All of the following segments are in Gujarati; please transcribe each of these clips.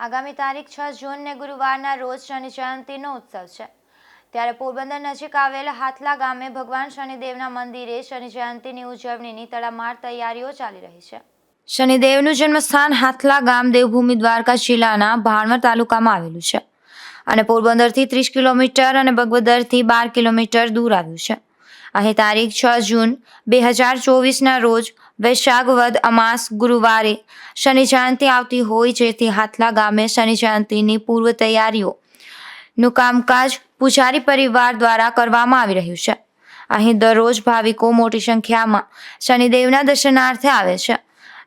આગામી તારીખ છ જૂનને ગુરુવારના રોજ શનિ જયંતિનો ઉત્સવ છે. ત્યારે પોરબંદર નજીક આવેલ હાથલા ગામે ભગવાન શનિદેવના મંદિરે શનિ જયંતિની ઉજવણીની તડામાર તૈયારીઓ ચાલી રહી છે. શનિદેવનું જન્મસ્થાન હાથલા ગામ દેવભૂમિ દ્વારકા જિલ્લાના ભાણવર તાલુકામાં આવેલું છે અને પોરબંદરથી ત્રીસ કિલોમીટર અને બગવદરથી બાર કિલોમીટર દૂર આવ્યું છે. અહીં તારીખ છ જૂન બે હજાર ચોવીસના રોજ વૈશાખ વદ અમાસ ગુરુવારે શનિ જયંતિ આવતી હોય જેથી હાથલા ગામે શનિ જયંતિની પૂર્વ તૈયારીઓનું કામકાજ પૂજારી પરિવાર દ્વારા કરવામાં આવી રહ્યું છે. અહીં દરરોજ ભાવિકો મોટી સંખ્યામાં શનિદેવના દર્શનાર્થે આવે છે.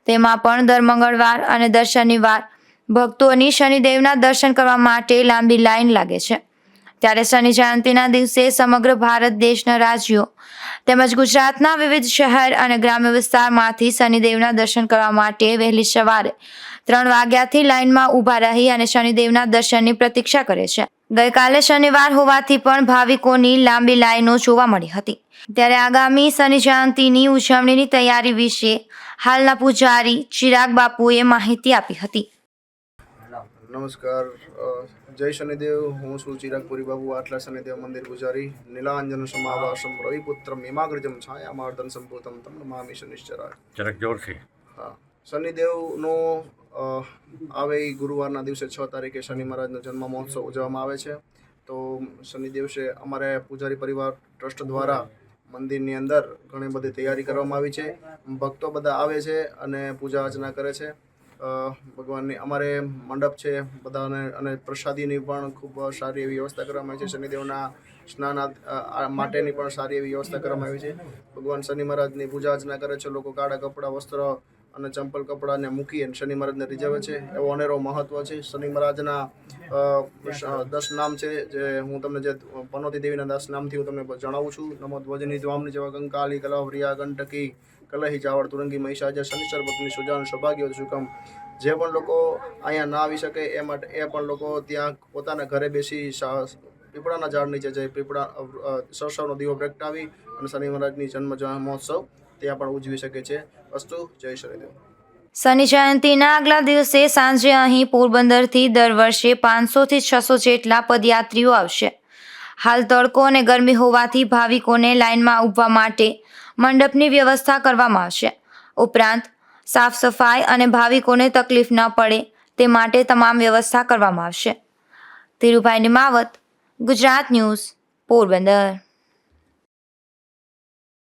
તેમાં પણ દર મંગળવાર અને દર શનિવાર ભક્તોની શનિદેવના દર્શન કરવા માટે લાંબી લાઈન લાગે છે. ત્યારે શનિ જયંતિના દિવસે સમગ્ર ભારત દેશના રાજ્યો તેમજ ગુજરાતના વિવિધ શહેર અને ગ્રામ્ય વિસ્તારમાંથી શનિદેવના દર્શન કરવા માટે વહેલી સવારે ત્રણ વાગ્યાથી લાઇનમાં ઊભા રહી અને શનિદેવના દર્શનની પ્રતીક્ષા કરે છે. ગઈકાલે શનિવાર હોવાથી પણ ભાવિકોની લાંબી લાઈનો જોવા મળી હતી. ત્યારે આગામી શનિ જયંતિની ઉજવણીની તૈયારી વિશે હાલના પૂજારી ચિરાગ બાપુએ માહિતી આપી હતી. નમસ્કાર. જય શનિદેવ. હું છું ચિરાગપુરી બાબુ આટલા શનિદેવ મંદિર પૂજારી. નીલાંજન સમાવાસમ રવિપુત્રમ હિમાગ્રજમ છાયામાર્દન સંભૂતમ તમ નમામિ શનિશ્ચરાય. જરાક જોરથી. હા. શનિદેવનો આવે ગુરુવારના દિવસે છ તારીખે શનિ મહારાજનો જન્મ મહોત્સવ ઉજવવામાં આવે છે. તો શનિ દિવસે અમારે પૂજારી પરિવાર ટ્રસ્ટ દ્વારા મંદિરની અંદર ઘણી બધી તૈયારી કરવામાં આવી છે. ભક્તો બધા આવે છે અને પૂજા અર્ચના કરે છે. ભગવાનની અમારે મંડપ છે, બધાને અને પ્રસાદીની પણ ખૂબ સારી એવી વ્યવસ્થા કરવામાં આવી છે. શનિદેવના સ્નાન માટેની પણ સારી એવી વ્યવસ્થા કરવામાં આવી છે. ભગવાન શનિ મહારાજની પૂજા અર્ચના કરે છે, લોકો કાળા કપડાં, વસ્ત્ર અને ચંપલ કપડાને મૂકી અને શનિ મહારાજને રીઝવે છે. એવો અનેરો મહત્વ છે. શનિ મહારાજના દસ નામ છે જે હું તમને જે પનોતી દેવીના દસ નામથી હું તમને જણાવું છું. નમો ધ્વજની દ્વામની જેવા કંકાલી કલાવરિયા કંટકી, કલહી ચાવડ તુરંગી મહિષાજર શનિશ્ચર, ભક્તની સુજાન સૌભાગ્ય સુકમ જે પણ લોકો અહીંયા ના આવી શકે એ માટે, એ પણ લોકો ત્યાં પોતાના ઘરે બેસી પીપળાના ઝાડ નીચે જઈ પીપળા સરસવનો દીવો પ્રગટાવી અને શનિ મહારાજની જન્મ મહોત્સવ ત્યાં પણ ઉજવી શકે છે. અસ્તુ, જય શનિદેવ શનિ જયંતિના આગલા દિવસે સાંજે અહીં પોરબંદરથી દર વર્ષે પાંચસોથી છસો જેટલા પદયાત્રીઓ આવશે. હાલ તડકો અને ગરમી હોવાથી ભાવિકોને લાઇનમાં ઊભવા માટે મંડપની વ્યવસ્થા કરવામાં આવશે. ઉપરાંત, સાફ સફાઈ અને ભાવિકોને તકલીફ ન પડે તે માટે તમામ વ્યવસ્થા કરવામાં આવશે. ધીરુભાઈ નિમાવત, ગુજરાત ન્યૂઝ, પોરબંદર.